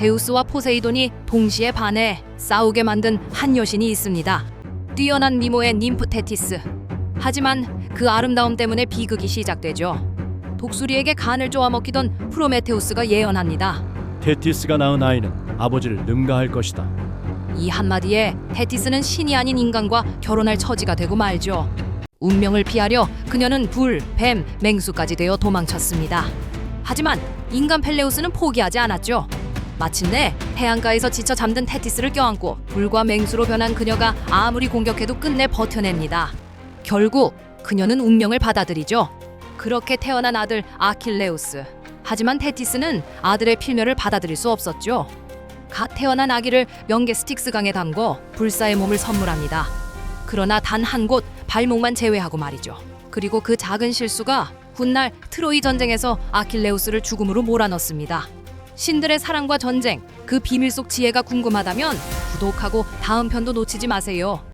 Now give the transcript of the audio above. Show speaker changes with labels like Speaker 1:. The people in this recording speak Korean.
Speaker 1: 제우스와 포세이돈이 동시에 반해 싸우게 만든 한 여신이 있습니다. 뛰어난 미모의 님프 테티스. 하지만 그 아름다움 때문에 비극이 시작되죠. 독수리에게 간을 쪼아먹히던 프로메테우스가 예언합니다.
Speaker 2: 테티스가 낳은 아이는 아버지를 능가할 것이다.
Speaker 1: 이 한마디에 테티스는 신이 아닌 인간과 결혼할 처지가 되고 말죠. 운명을 피하려 그녀는 불, 뱀, 맹수까지 되어 도망쳤습니다. 하지만 인간 펠레우스는 포기하지 않았죠. 마침내 해안가에서 지쳐 잠든 테티스를 껴안고 불과 맹수로 변한 그녀가 아무리 공격해도 끝내 버텨냅니다. 결국 그녀는 운명을 받아들이죠. 그렇게 태어난 아들 아킬레우스. 하지만 테티스는 아들의 필멸을 받아들일 수 없었죠. 갓 태어난 아기를 명계 스틱스 강에 담궈 불사의 몸을 선물합니다. 그러나 단 한 곳 발목만 제외하고 말이죠. 그리고 그 작은 실수가 훗날 트로이 전쟁에서 아킬레우스를 죽음으로 몰아넣습니다. 신들의 사랑과 전쟁, 그 비밀 속 지혜가 궁금하다면 구독하고 다음 편도 놓치지 마세요.